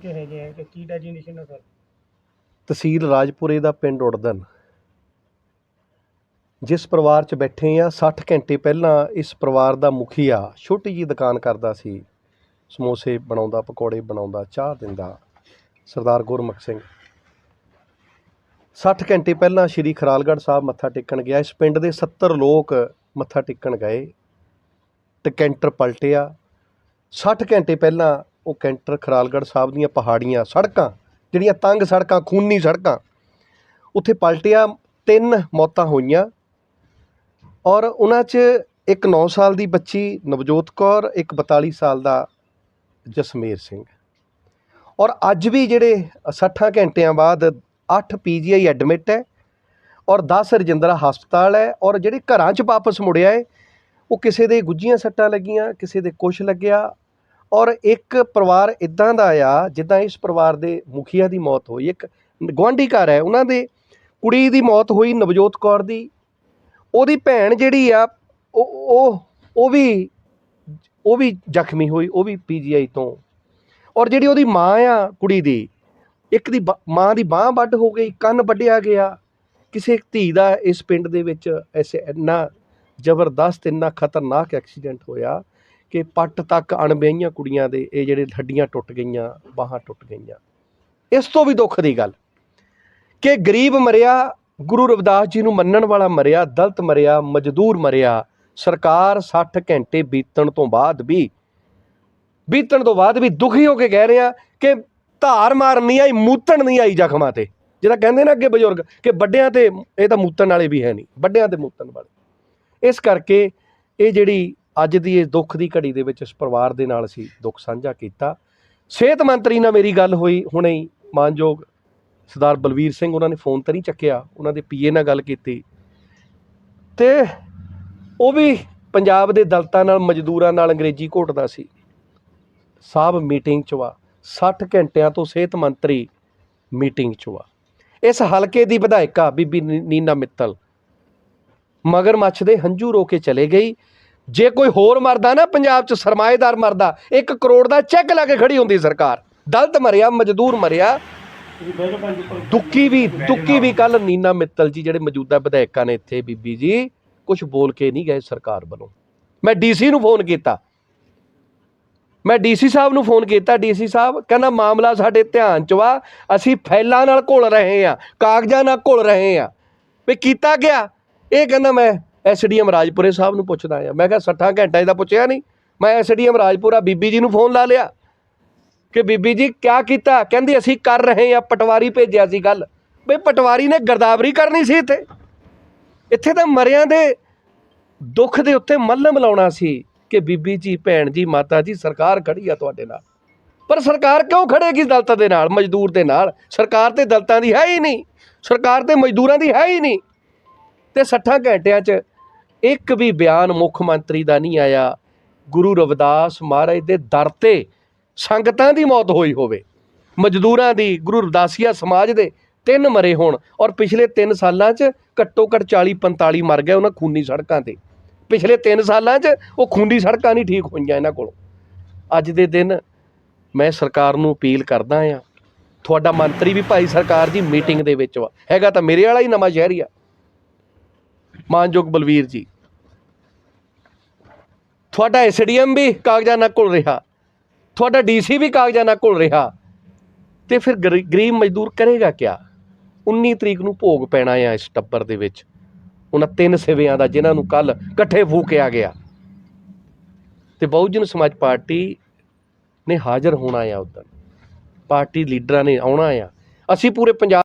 ਕੇ ਹੈਗੇ ਆ ਕਿ ਕੀ ਡੈਜੀਨੇਸ਼ਨ ਹੈ ਸਰ? ਤਹਿਸੀਲ ਰਾਜਪੁਰੇ ਦਾ ਪਿੰਡ ਉੜਦਨ। ਜਿਸ ਪਰਿਵਾਰ 'ਚ ਬੈਠੇ ਆ 60 ਘੰਟੇ ਪਹਿਲਾਂ ਇਸ ਪਰਿਵਾਰ ਦਾ ਮੁਖੀਆ ਛੋਟੀ ਜੀ ਦੁਕਾਨ ਕਰਦਾ ਸੀ। ਸਮੋਸੇ ਬਣਾਉਂਦਾ, ਪਕੌੜੇ ਬਣਾਉਂਦਾ, ਚਾਹ ਦਿੰਦਾ। ਸਰਦਾਰ ਗੁਰਮੁਖ ਸਿੰਘ। 60 ਘੰਟੇ ਪਹਿਲਾਂ ਸ਼੍ਰੀ ਖਰਾਲਗੜ੍ਹ ਸਾਹਿਬ ਮੱਥਾ ਟੇਕਣ ਗਿਆ। ਇਸ ਪਿੰਡ ਦੇ 70 ਲੋਕ ਮੱਥਾ ਟੇਕਣ ਗਏ। ਟਕੈਂਟਰ ਪਲਟਿਆ। 60 ਘੰਟੇ ਪਹਿਲਾਂ ਉਹ ਕੈਂਟਰ ਖਰਾਲਗੜ੍ਹ ਸਾਹਿਬ ਦੀਆਂ ਪਹਾੜੀਆਂ ਸੜਕਾਂ, ਜਿਹੜੀਆਂ ਤੰਗ ਸੜਕਾਂ, ਖੂਨੀ ਸੜਕਾਂ, ਉੱਥੇ ਪਲਟਿਆ ਤਿੰਨ ਮੌਤਾਂ ਹੋਈਆਂ। ਔਰ ਉਹਨਾਂ 'ਚ ਇੱਕ 9 ਸਾਲ ਦੀ ਬੱਚੀ ਨਵਜੋਤ ਕੌਰ, ਇੱਕ 42 ਸਾਲ ਦਾ ਜਸਮੇਰ ਸਿੰਘ। ਔਰ ਅੱਜ ਵੀ ਜਿਹੜੇ 60 ਘੰਟਿਆਂ ਬਾਅਦ 8 ਪੀਜੀਆਈ ਐਡਮਿਟ ਹੈ ਔਰ 10 ਰਜਿੰਦਰਾ ਹਸਪਤਾਲ ਹੈ ਔਰ ਜਿਹੜੇ ਘਰਾਂ 'ਚ ਵਾਪਸ ਮੁੜਿਆ ਹੈ, ਉਹ ਕਿਸੇ ਦੇ ਗੁੱਜੀਆਂ ਸੱਟਾਂ ਲੱਗੀਆਂ, ਕਿਸੇ ਦੇ ਕੁਛ ਲੱਗਿਆ ਔਰ ਇੱਕ ਪਰਿਵਾਰ ਇਦਾਂ ਦਾ ਆ, ਜਿੱਦਾਂ ਇਸ ਪਰਿਵਾਰ ਦੇ ਮੁਖੀਆ ਦੀ ਮੌਤ ਹੋਈ। ਇੱਕ ਗੁਆਂਢੀ ਘਰ ਹੈ, ਉਹਨਾਂ ਦੇ ਕੁੜੀ ਦੀ ਮੌਤ ਹੋਈ ਨਵਜੋਤ ਕੌਰ ਦੀ। ਉਹਦੀ ਭੈਣ ਜਿਹੜੀ ਆ, ਉਹ ਉਹ ਉਹ ਵੀ ਉਹ ਵੀ ਜ਼ਖਮੀ ਹੋਈ, ਉਹ ਵੀ ਪੀਜੀਆਈ ਤੋਂ। ਔਰ ਜਿਹੜੀ ਉਹਦੀ ਮਾਂ ਆ ਕੁੜੀ ਦੀ, ਇੱਕ ਦੀ ਬ- ਮਾਂ ਦੀ ਬਾਹ ਵੱਢ ਹੋ ਗਈ, ਕੰਨ ਵੱਢਿਆ ਗਿਆ। ਕਿਸੇ ਧੀ ਦਾ ਇਸ ਪਿੰਡ ਦੇ ਵਿੱਚ ਐਸੇ ਇੰਨਾ ਜ਼ਬਰਦਸਤ, ਇੰਨਾ ਖਤਰਨਾਕ ਐਕਸੀਡੈਂਟ ਹੋਇਆ। ਕਿ ਪੱਟ ਤੱਕ ਅਣਬਿਆਹੀਆਂ ਕੁੜੀਆਂ ਦੇ ਇਹ ਜਿਹੜੇ ਹੱਡੀਆਂ ਟੁੱਟ ਗਈਆਂ, ਬਾਹਾਂ ਟੁੱਟ ਗਈਆਂ। ਇਸ ਤੋਂ ਵੀ ਦੁੱਖ ਦੀ ਗੱਲ ਕਿ ਗਰੀਬ ਮਰਿਆ, ਗੁਰੂ ਰਵਿਦਾਸ ਜੀ ਨੂੰ ਮੰਨਣ ਵਾਲਾ ਮਰਿਆ, ਦਲਤ ਮਰਿਆ, ਮਜ਼ਦੂਰ ਮਰਿਆ, ਸਰਕਾਰ 60 ਘੰਟੇ ਬੀਤਣ ਤੋਂ ਬਾਅਦ ਵੀ, ਬੀਤਣ ਤੋਂ ਬਾਅਦ ਵੀ ਦੁਖੀ ਹੋ ਕੇ ਕਹਿ ਰਿਹਾ ਕਿ ਧਾਰ ਮਾਰ ਨਹੀਂ ਆਈ, ਮੂਤਣ ਨਹੀਂ ਆਈ ਜ਼ਖਮਾਂ ਤੇ। ਜਿਹੜਾ ਕਹਿੰਦੇ ਨਾ ਅੱਗੇ ਬਜ਼ੁਰਗ ਕਿ ਵੱਡਿਆਂ ਤੇ, ਇਹ ਤਾਂ ਮੂਤਣ ਵਾਲੇ ਵੀ ਹੈ ਨਹੀਂ, ਵੱਡਿਆਂ ਤੇ ਮੂਤਣ ਵਾਲੇ। ਇਸ ਕਰਕੇ ਇਹ ਜਿਹੜੀ ਅੱਜ ਦੀ ਇਸ ਦੁੱਖ ਦੀ ਘੜੀ ਦੇ ਵਿੱਚ ਇਸ ਪਰਿਵਾਰ ਦੇ ਨਾਲ ਅਸੀਂ ਦੁੱਖ ਸਾਂਝਾ ਕੀਤਾ। ਸਿਹਤ ਮੰਤਰੀ ਨਾਲ ਮੇਰੀ ਗੱਲ ਹੋਈ, ਹੁਣੇ ਹੀ ਮਾਨਯੋਗ ਸਰਦਾਰ ਬਲਵੀਰ ਸਿੰਘ ਉਹਨਾਂ ਨੇ ਫੋਨ ਤਾਂ ਨਹੀਂ ਚੱਕਿਆ, ਉਹਨਾਂ ਦੇ ਪੀਏ ਨਾਲ ਗੱਲ ਕੀਤੀ। ਤੇ ਉਹ ਵੀ ਪੰਜਾਬ ਦੇ ਦਲਤਾਂ ਨਾਲ, ਮਜ਼ਦੂਰਾਂ ਨਾਲ ਅੰਗਰੇਜ਼ੀ ਘੋਟਦਾ ਸੀ। ਸਾਹਿਬ ਮੀਟਿੰਗ 'ਚ ਵਾ 60 ਘੰਟਿਆਂ ਤੋਂ ਸਿਹਤ ਮੰਤਰੀ ਮੀਟਿੰਗ 'ਚ ਵਾ। ਇਸ ਹਲਕੇ ਦੀ ਵਿਧਾਇਕਾ ਬੀਬੀ ਨੀਨਾ ਮਿੱਤਲ ਮਗਰਮੱਛ ਦੇ ਹੰਝੂ ਰੋ ਕੇ ਚਲੇ ਗਈ। ਜੇ ਕੋਈ ਹੋਰ ਮਰਦਾ ਨਾ, ਪੰਜਾਬ 'ਚ ਸਰਮਾਏਦਾਰ ਮਰਦਾ 1 ਕਰੋੜ ਦਾ ਚੈੱਕ ਲਾ ਕੇ ਖੜੀ ਹੁੰਦੀ ਸਰਕਾਰ। ਦਲਤ ਮਰਿਆ, ਮਜ਼ਦੂਰ ਮਰਿਆ। ਤੁਸੀਂ ਦੁੱਕੀ ਵੀ ਦੁੱਕੀ ਵੀ ਕੱਲ ਨੀਨਾ ਮਿੱਤਲ ਜੀ, ਜਿਹੜੇ ਮੌਜੂਦਾ ਵਿਧਾਇਕਾਂ ਨੇ ਇੱਥੇ, ਬੀਬੀ ਜੀ ਕੁਝ ਬੋਲ ਕੇ ਨਹੀਂ ਗਏ ਸਰਕਾਰ ਵੱਲੋਂ। ਮੈਂ ਡੀਸੀ ਨੂੰ ਫੋਨ ਕੀਤਾ। ਮੈਂ ਡੀਸੀ ਸਾਹਿਬ ਨੂੰ ਫੋਨ ਕੀਤਾ, ਡੀਸੀ ਸਾਹਿਬ, ਕਹਿੰਦਾ ਮਾਮਲਾ ਸਾਡੇ ਧਿਆਨ 'ਚ ਵਾ, ਅਸੀਂ ਫੈਲਾਂ ਨਾਲ ਘੁਲ ਰਹੇ ਆ ਕਾਗਜ਼ਾਂ ਨਾਲ ਘੁਲ ਰਹੇ ਆ ਵੀ ਕੀਤਾ ਗਿਆ ਇਹ ਕਹਿੰਦਾ ਮੈਂ ਐਸਡੀਐਮ ਰਾਜਪੁਰੇ ਸਾਹਿਬ ਨੂੰ ਪੁੱਛਦਾ ਆ। ਮੈਂ ਕਿਹਾ 60 ਘੰਟੇ ਦਾ ਪੁੱਛਿਆ ਨਹੀਂ। ਮੈਂ ਐਸਡੀਐਮ ਰਾਜਪੁਰਾ ਬੀਬੀ ਜੀ ਨੂੰ ਫੋਨ ਲਾ ਲਿਆ ਕਿ ਬੀਬੀ ਜੀ ਕਿਆ ਕੀਤਾ? ਕਹਿੰਦੀ ਅਸੀਂ ਕਰ ਰਹੇ ਆ, ਪਟਵਾਰੀ ਭੇਜਿਆ ਸੀ ਗੱਲ। ਬਈ ਪਟਵਾਰੀ ਨੇ ਗਰਦਾਵਰੀ ਕਰਨੀ ਸੀ ਇੱਥੇ। ਇੱਥੇ ਤਾਂ ਮਰਿਆਂ ਦੇ ਦੁੱਖ ਦੇ ਉੱਤੇ ਮੱਲਮ ਲਾਉਣਾ ਸੀ ਕਿ ਬੀਬੀ ਜੀ, ਭੈਣ ਜੀ, ਮਾਤਾ ਜੀ, ਸਰਕਾਰ ਖੜੀ ਆ ਤੁਹਾਡੇ ਨਾਲ। ਪਰ ਸਰਕਾਰ ਕਿਉਂ ਖੜੇਗੀ ਦਲਤਾਂ ਦੇ ਨਾਲ, ਮਜ਼ਦੂਰ ਦੇ ਨਾਲ? ਸਰਕਾਰ ਤੇ ਦਲਤਾਂ ਦੀ ਹੈ ਹੀ ਨਹੀਂ। ਸਰਕਾਰ ਤੇ ਮਜ਼ਦੂਰਾਂ ਦੀ ਹੈ ਹੀ ਨਹੀਂ। ਤੇ 60 ਘੰਟਿਆਂ 'ਚ ਇੱਕ ਵੀ ਬਿਆਨ ਮੁੱਖ ਮੰਤਰੀ ਦਾ ਨਹੀਂ ਆਇਆ। ਗੁਰੂ ਰਵਿਦਾਸ ਮਹਾਰਾਜ ਦੇ ਦਰ ਤੇ ਸੰਗਤਾਂ ਦੀ ਮੌਤ ਹੋਈ ਹੋਵੇ। ਮਜ਼ਦੂਰਾਂ ਦੀ, ਗੁਰੂ ਰਵਿਦਾਸੀਆ ਸਮਾਜ ਦੇ ਤਿੰਨ ਮਰੇ ਹੋਣ ਔਰ ਪਿਛਲੇ 3 ਸਾਲਾਂ 'ਚ ਘੱਟੋ ਘੱਟ 40 45 ਮਰ ਗਏ ਉਹਨਾਂ ਖੂਨੀ ਸੜਕਾਂ ਤੇ। ਪਿਛਲੇ 3 ਸਾਲਾਂ 'ਚ ਉਹ ਖੂਨੀ ਸੜਕਾਂ ਨਹੀਂ ਠੀਕ ਹੋਈਆਂ ਇਹਨਾਂ ਕੋਲੋਂ। ਅੱਜ ਦੇ ਦਿਨ ਮੈਂ ਸਰਕਾਰ ਨੂੰ ਅਪੀਲ ਕਰਦਾ ਆ। ਤੁਹਾਡਾ ਮੰਤਰੀ ਵੀ ਭਾਈ ਸਰਕਾਰ ਦੀ ਮੀਟਿੰਗ ਦੇ ਵਿੱਚ ਵਾ। ਹੈਗਾ ਤਾਂ ਮੇਰੇ ਵਾਲਾ ਹੀ ਨਵਾਂ ਸ਼ਹਿਰੀ ਆ। ਮਾਨਯੋਗ ਬਲਵੀਰ ਜੀ। ਤੁਹਾਡਾ ਐਸਡੀਐਮ ਵੀ ਕਾਗਜ਼ਾਂ ਨਾਲ ਘੁਲ ਰਿਹਾ। ਤੁਹਾਡਾ ਡੀਸੀ ਵੀ ਕਾਗਜ਼ਾਂ ਨਾਲ ਘੁਲ ਰਿਹਾ। ਤੇ ਫਿਰ ਗਰੀਬ ਮਜ਼ਦੂਰ ਕਰੇਗਾ ਕਿਆ? 19 ਤਰੀਕ ਨੂੰ ਭੋਗ ਪੈਣਾ ਆ ਇਸ ਟੱਬਰ ਦੇ ਵਿੱਚ। ਉਹਨਾਂ ਤਿੰਨ ਸਿਵਿਆਂ ਦਾ ਜਿਨ੍ਹਾਂ ਨੂੰ ਕੱਲ ਇਕੱਠੇ ਫੂਕਿਆ ਗਿਆ। ਤੇ ਬਹੁਜਨ ਸਮਾਜ ਪਾਰਟੀ ਨੇ ਹਾਜ਼ਰ ਹੋਣਾ ਆ ਉਦੋਂ ਪਾਰਟੀ ਲੀਡਰਾਂ ਨੇ ਆਉਣਾ ਆ। ਅਸੀਂ ਪੂਰੇ ਪੰਜਾਬ